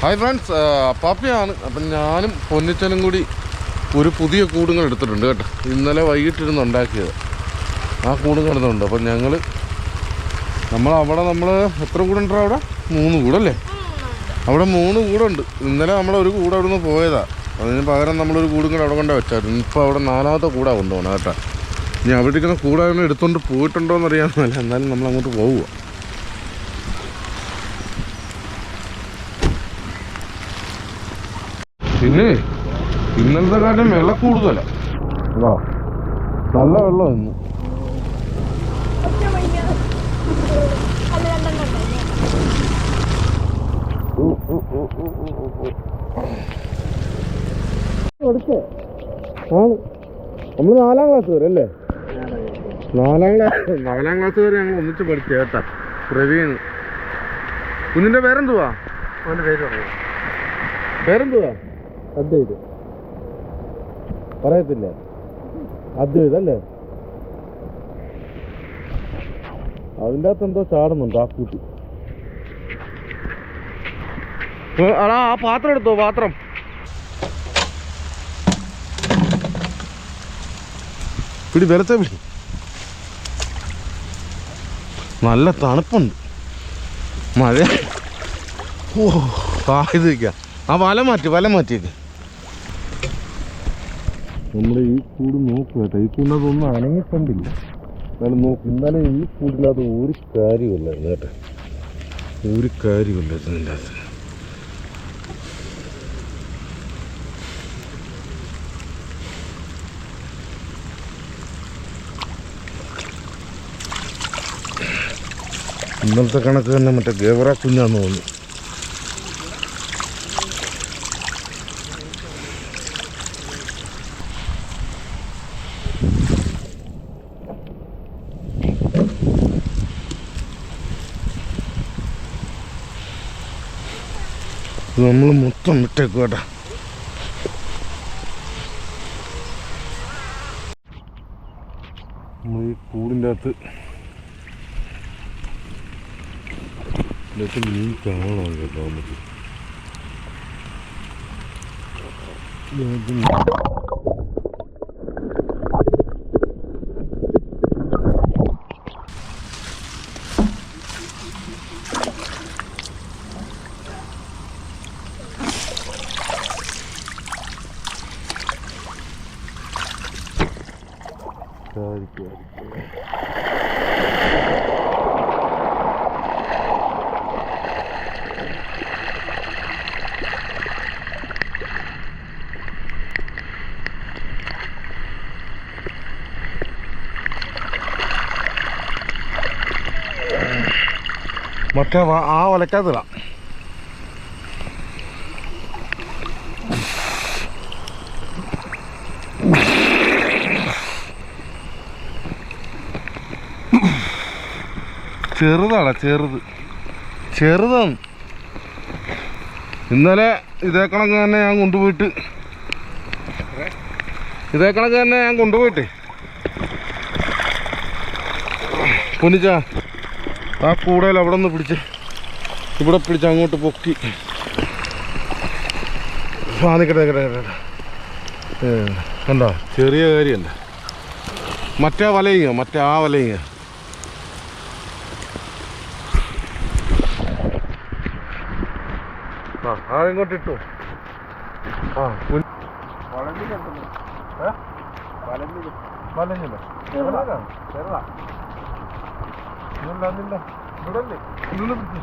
Hi friends അപ്പാപ്പയാണ് അപ്പം ഞാനും പൊന്നിച്ചനും കൂടി ഒരു പുതിയ കൂടുങ്ങൾ എടുത്തിട്ടുണ്ട് കേട്ടോ. ഇന്നലെ വൈകിട്ടിരുന്ന് ഉണ്ടാക്കിയത്. ആ കൂടും കിടന്നുണ്ട്. അപ്പം ഞങ്ങൾ നമ്മൾ അവിടെ നമ്മൾ എത്ര കൂടുണ്ടോ അവിടെ? മൂന്ന് കൂടല്ലേ? അവിടെ മൂന്ന് കൂടുണ്ട്. ഇന്നലെ നമ്മൾ ഒരു കൂടെ അവിടെ നിന്ന് പോയതാണ് അതിന് പകരം നമ്മളൊരു കൂടും കൂടെ അവിടെ കൊണ്ടേ വെച്ചായിരുന്നു. ഇപ്പോൾ അവിടെ നാലാമത്തെ കൂടാ കൊണ്ടുപോകണം കേട്ടോ. ഇനി അവിടെ ഇരിക്കുന്ന കൂടാതെ എടുത്തുകൊണ്ട് പോയിട്ടുണ്ടോ എന്നറിയാമെന്നല്ല എന്നാലും നമ്മൾ അങ്ങോട്ട് പോവുക പിന്നെ ഇന്നലത്തെ കാര്യം വെള്ള കൂടുതലാ. നല്ല വെള്ളം ഇന്ന്. നമ്മൾ നാലാം ക്ലാസ് വരെ അല്ലേ? നാലാം ക്ലാസ് നാലാം ക്ലാസ് വരെ ഞങ്ങൾ ഒന്നിച്ച് പഠിച്ചു കേട്ടാ. പ്രവീൺ. കുഞ്ഞിന്റെ പേരെന്തുവാ? അവന്റെ പേര് പറയാം. പേരെന്തുവാ? അദ്വൈത് പറയത്തില്ല? അദ്വൈത് അല്ലേ അതിന്റെ അകത്ത് എന്തോ ചാടുന്നുണ്ട് ആ കൂട്ടി. ആ പാത്രം എടുത്തോ പാത്രം. പിടി വരത്തെ പിടി. നല്ല തണുപ്പുണ്ട്. മഴ ഓ ആ ഇത് വയ്ക്കുക ആ വല മാറ്റി വല മാറ്റിയേക്ക്. നമ്മുടെ ഈ കൂട് നോക്കുക കേട്ടോ. ഈ കൂടിനകത്തൊന്നും അനങ്ങിക്കണ്ടില്ല. എന്നാലും നോക്കും ഇന്നലെ ഈ കൂടിനകത്ത് ഒരു കാര്യമില്ലായിരുന്നു കേട്ടോ. ഒരു കാര്യമില്ലായിരുന്നു ഇതിന്റെ അകത്ത്. ഇന്നലത്തെ കണക്ക് തന്നെ മറ്റേ ഗേവറ കുഞ്ഞാന്ന് തോന്നുന്നു. നമ്മൾ മൊത്തം വിട്ടേക്കും കേട്ടോ. നമ്മൾ ഈ കൂടിന്റെ അകത്ത് ഇതൊക്കെ മീൻ കാണാൻ കേട്ടോ നമുക്ക് ആയിരിക്കും. മറ്റേ ആ ഒലക്കാത്തിടാം ചെറുതാടാ ചെറുത്. ചെറുതാണ്. ഇന്നലെ ഇതേ കണക്ക് തന്നെ ഞാൻ കൊണ്ടുപോയിട്ട്. ഇതേ കണക്ക് തന്നെ ഞാൻ കൊണ്ടുപോയിട്ടേ. പൊന്നിച്ച ആ കൂടയിൽ അവിടെ നിന്ന് പിടിച്ച് ഇവിടെ പിടിച്ച് അങ്ങോട്ട് പൊക്കി. നിൽക്കട്ടെ നിൽക്കട്ടെ കണ്ടോ? ചെറിയ കാര്യമല്ല മറ്റേ വലയിങ്ങ മറ്റേ ആ വലയുക ആ ഇങ്ങോട്ട് ഇട്ടു ആ? വലഞ്ഞില്ല ചെറുതാ. ചെറുതാ. ഇല്ല ഇല്ല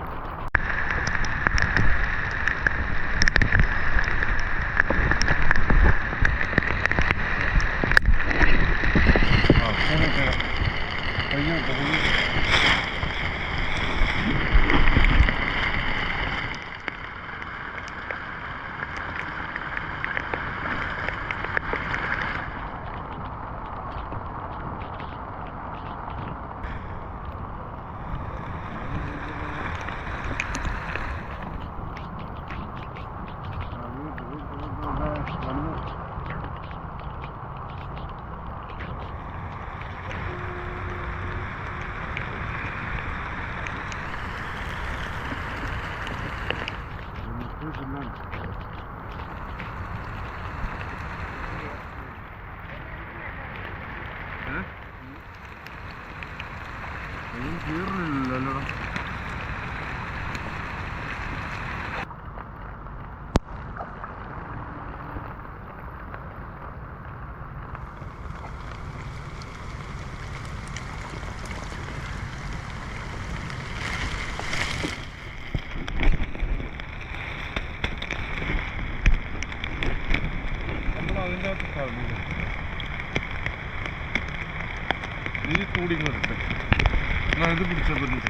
എന്നാ ഇത് പിടിച്ചാൽ പറ്റില്ല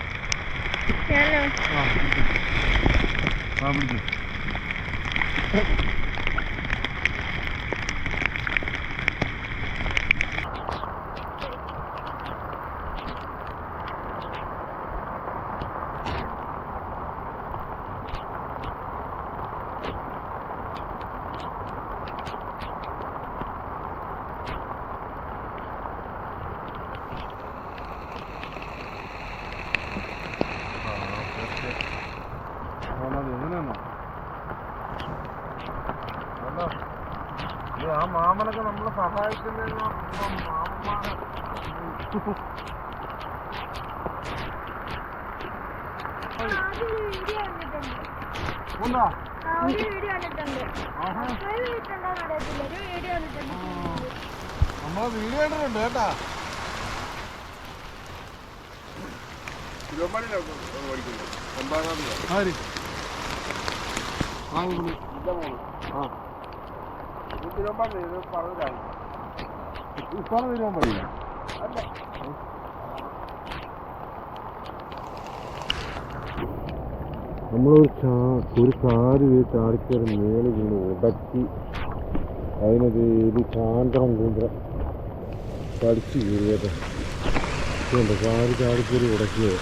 ഞാനോ ആ പിടിച്ചു ആ പിടിച്ചു ആ മാമനൊക്കെ നമ്മളെ സഹായിക്കുന്നതിന് മാമന്മാരെ വീഡിയോ കണ്ടിട്ടുണ്ട് കണ്ടിട്ടുണ്ട് നമ്മളെ വീഡിയോ കണ്ടിട്ടുണ്ട് കേട്ടാ. ആര്? ആ. ഇപ്പാണ് വരുവാൻ പറ്റില്ല നമ്മളൊരു ചാ ഒരു കാര് ചാടിക്കയറി മേലെ വീണ് ഉടക്കി. അതിനത് ഇത് ചാന്തരം കൂന്തരം പഠിച്ചു കയറിയത് ഇതുണ്ട് കാര് ചാടിക്കയറി ഉടക്കിയത്?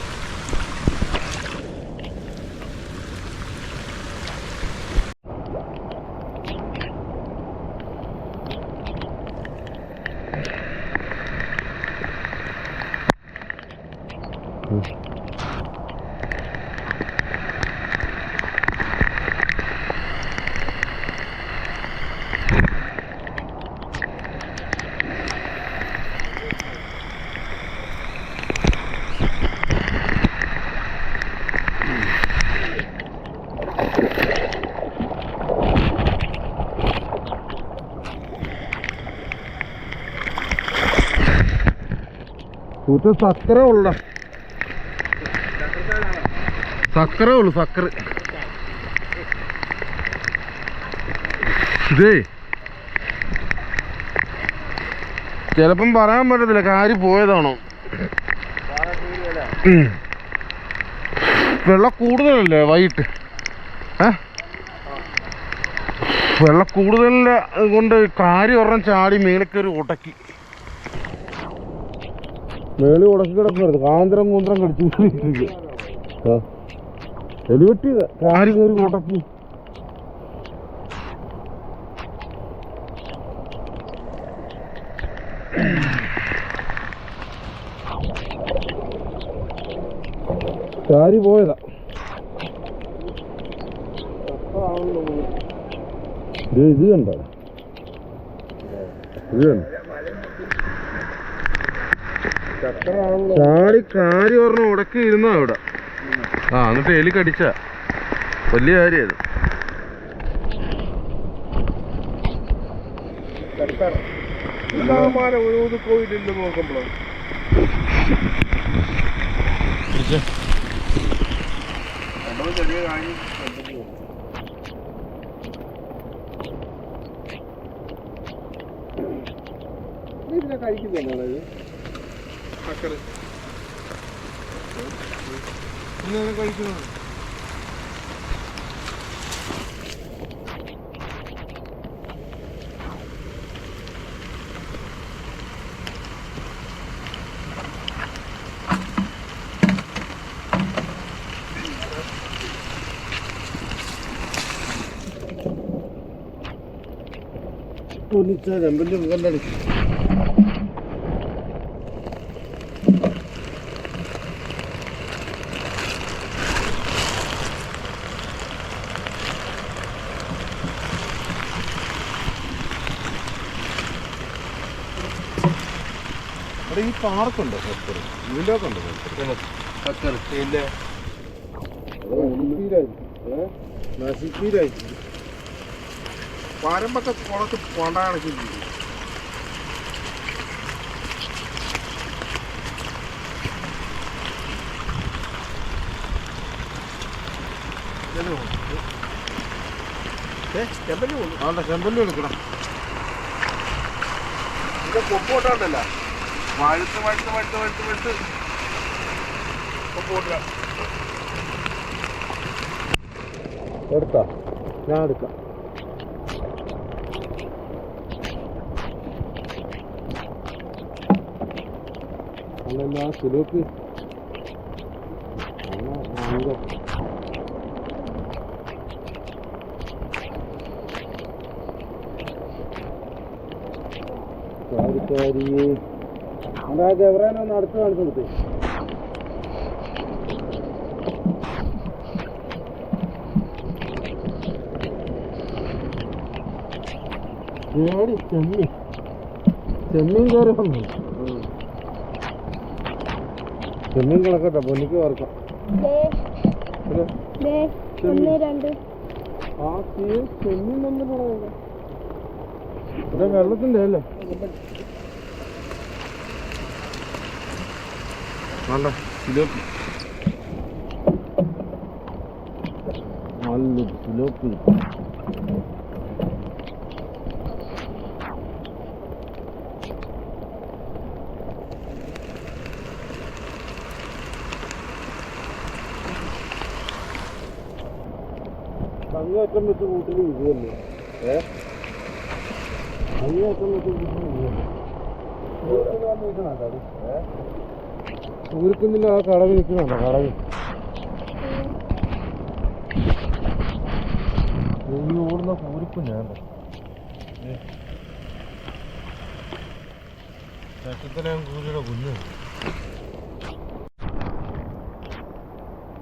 കൂറ്റ സക്കര ഉള്ള. സക്കര ഉള്ളു സക്കര ഇതേ. ചിലപ്പം പറയാൻ പറ്റത്തില്ല കാര്യം പോയതാണോ. വെള്ളം കൂടുതലല്ലേ വൈകിട്ട്? വെള്ളം കൂടുതലിന്റെ കൊണ്ട് കാര്യം ഒരെണ്ണം ചാടി മേലക്കൊരു ഉടക്കി. മേളി ഉടക്കി കിടക്കരുത് കാന്തരം കൂന്തരം കടിച്ചു ആ. എലിവെട്ടിയത് കാരി കയറി ഉടക്കി. കാരി പോയതാ. ഇത് കണ്ടോ? ഇത് കണ്ട? ചാടി കാരി പറഞ്ഞ ഉടക്കി ഇരുന്ന അവിടെ. ആ എന്നിട്ട് എലി കടിച്ച. വലിയ കാര്യത്. ഇതിനെ കഴിക്കുന്നുണ്ടോ ഇത് ചക്കര ഇങ്ങനെ കഴിക്കുന്നത് രണ്ടിന്റെ മുകളിലടി അവിടെ ഈ പാർക്കുണ്ടോ സക്കർ ഇതിന്റെ ഒക്കെ ഉണ്ടോ സക്കർ കുളത്ത് പോണ്ട കണക്കില്ല ആണ്ട ചെമ്പല്ലി കൊടുക്കണം ഇത് കൊമ്പോട്ടാണ്ടല്ല വഴുത്ത് വഴുത്ത് വഴുത്ത് വഴുത്ത് വഴുത്ത്. എടുത്താ? ഞാൻ എടുക്കാം. അല്ലല്ല ആ സിലോപ്പി അതായത് എവരാനൊന്ന് അടുത്ത് കാണിച്ചു കൊടുത്തേ. പേടി ചെമ്മീൻ. ചെമ്മീൻ കയറി വന്നു. ചെമ്മീൻ കിടക്കട്ടെ പൊന്നിക്ക് വറക്കാം. ഒന്ന് രണ്ട്. ആ തീ ചെമ്മീൻ തന്നെ പറയുന്നത് വെള്ളത്തിന്റെ അല്ലേ? നല്ല സിലോപ്പി. നല്ല സിലോപ്പി. അങ്ങേറ്റം വെച്ച് കൂട്ടിൽ വിജയല്ലേ ഏ? അങ്ങേറ്റം വെച്ച് കൂട്ടിൽ ഊരുക്കുന്നില്ല ആ കടവ് നിൽക്കുന്നുണ്ടോ? കടവ് ഈ ഓടുന്ന കുഞ്ഞ്.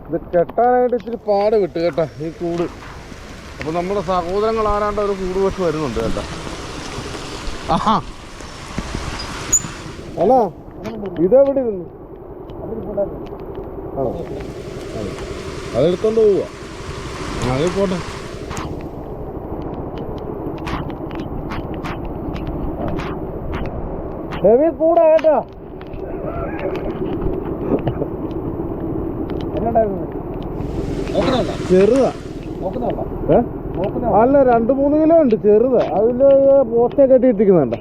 ഇത് കെട്ടാനായിട്ട് ഇച്ചിരി പാട് വിട്ട് കേട്ടാ ഈ കൂട്. അപ്പൊ നമ്മുടെ സഹോദരങ്ങൾ ആരാണ്ട് ഒരു കൂട് വെച്ച് വരുന്നുണ്ട് കേട്ടാ. ആഹാ. അല്ല ഇതെവിടെ ഇരുന്നു? ആണോ? അതെ. അതെടുത്തോണ്ട് പോവുക. അതെ പോട്ടെ. ഹെവി കൂടെ കേട്ടോ. ചെറുതാ? അല്ല രണ്ട് മൂന്ന് കിലോ ഉണ്ട് ചെറുതാ. അതിൽ പോസ്റ്റേ കെട്ടിയിട്ടിരിക്കുന്നുണ്ട്.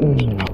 嗯。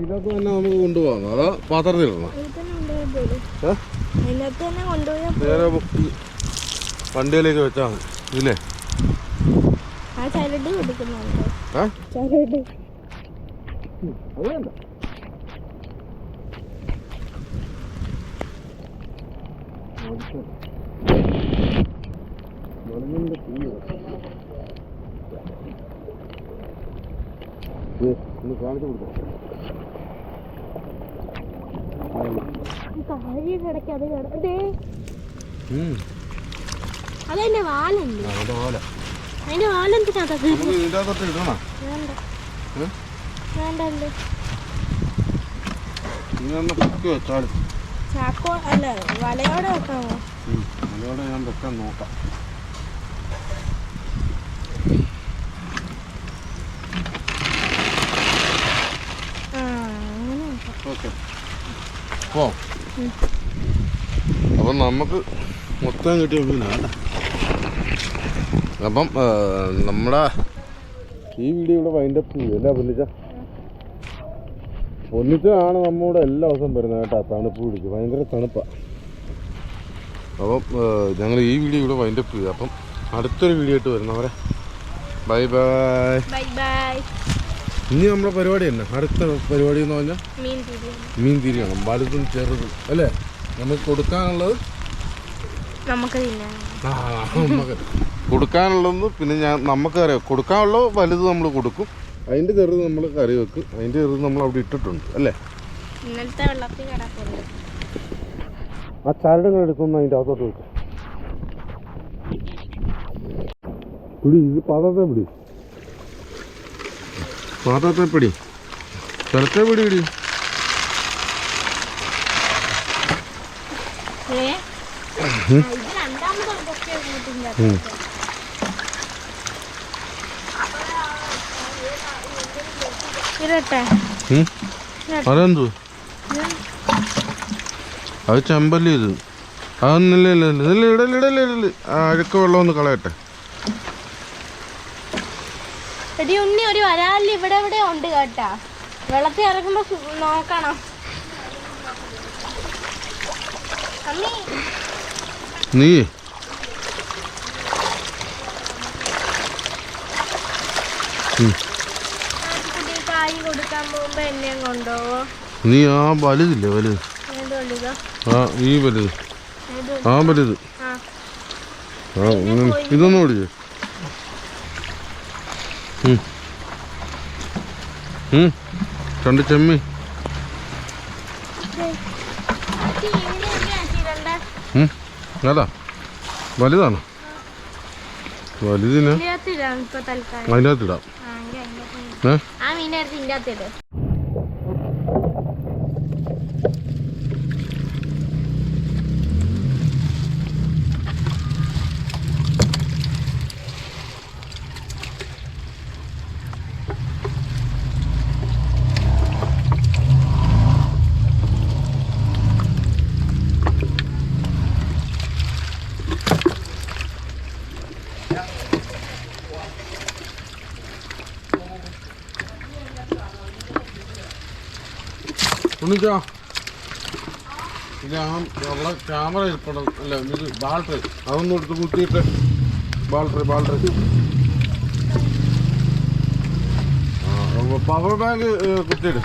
ഇതൊക്കെ തന്നെ നമുക്ക് കൊണ്ടുപോകാം. അതാ കൊണ്ടുപോയാൽ നേരെ വണ്ടിയിലേക്ക് വെച്ചാൽ മതി. ഇല്ലേ ഒന്ന് കാണിച്ചു കൊടുക്കാം താഴെ കിടക്കി അത് കിട ദേ ഉം. അതെന്റെ വാലല്ലേ? അതിന്റെ പോലെ അതിന്റെ വാലെന്തിനാ നമുക്ക് ഇതിന്റെ അകത്തോട്ട് ഇടണം? വേണ്ട. ഏ? വേണ്ടല്ലേ? ചാക്കോ അല്ല വലയോടെ വെക്കാമോ വലയോടെ ഞാൻ വെക്കാൻ നോക്കാം ആ അങ്ങനെ വെക്കാം. ഓക്കെ പോ അപ്പം നമുക്ക് മൊത്തം കിട്ടിയ മീനാണ് അപ്പം നമ്മുടെ ഈ വീഡിയോ ഇവിടെ വൈൻഡപ്പ് ചെയ്യും അല്ല പൊന്നിച്ച? പൊന്നിച്ചാണ് നമ്മുടെ എല്ലാ ദിവസവും വരുന്നത് കേട്ടോ. തണുപ്പ് പിടിച്ച്. ഭയങ്കര തണുപ്പാണ് അപ്പം ഞങ്ങൾ ഈ വീഡിയോ ഇവിടെ വൈൻഡപ്പ് ചെയ്തു അപ്പം അടുത്തൊരു വീഡിയോ ആയിട്ട് വരുന്നവരെ. Bye bye. Bye bye. ഇനി നമ്മുടെ പരിപാടി തന്നെ. അടുത്ത പരിപാടി എന്ന് പറഞ്ഞാൽ മീൻ തിരിയും മീൻ തിരിയണം വലുതും ചെറുതും. അല്ലേ? നമുക്ക് കൊടുക്കാനുള്ളത്? നമുക്ക് നമുക്ക് കൊടുക്കാനുള്ളത് പിന്നെ ഞാൻ നമുക്കറിയാം. കൊടുക്കാനുള്ള വലുത് നമ്മൾ കൊടുക്കും. അതിന്റെ ചെറുത് നമ്മൾ കറി വെക്കും. അതിന്റെ ചെറുത് നമ്മൾ അവിടെ ഇട്ടിട്ടുണ്ട്. അല്ലേ? ഇന്നലത്തെ വെള്ളത്തിൽ കിടപ്പുണ്ട് ആ ചരടുകൾ എടുക്കുന്ന അതിന്റെ അകത്തോട്ട് വെക്കും. പിടി ഇത് പതത്തെ പിടി. പാത്രത്തെ പിടി സ്ഥലത്തെ പിടി പിടി? അതെന്തു? അത് ചെമ്പല്ലി ഇത്. ഇല്ല ഇടൽ ഇടൽ ഇടൽ. അഴുക്ക വെള്ളം ഒന്ന് കളയട്ടെ. എടി ഉണ്ണി ഒരു വരാലിൽ ഇവിടെ ഇവിടെ ഉണ്ട് കേട്ടാ? വെള്ളത്തിൽ ഇറങ്ങുമ്പോ നോക്കണം. നീ? നീ ആ വലുതില്ലേ വലുത്? ആ ഈ വലുത്. ആ വലുത്. ആ. ഇതൊന്നും. ഉം. രണ്ട് ചെമ്മി. അതാ വലുതാണ്. വലുതിന് അതിനകത്തിടാം. ഏ? ആ ഇല്ല അവിടെ ക്യാമറ ഇരിപ്പണം അല്ല ഇത് ബാൾട്രി അതൊന്നും എടുത്ത് കുത്തിയിട്ട്. Battery battery power bank കുത്തിയിട്.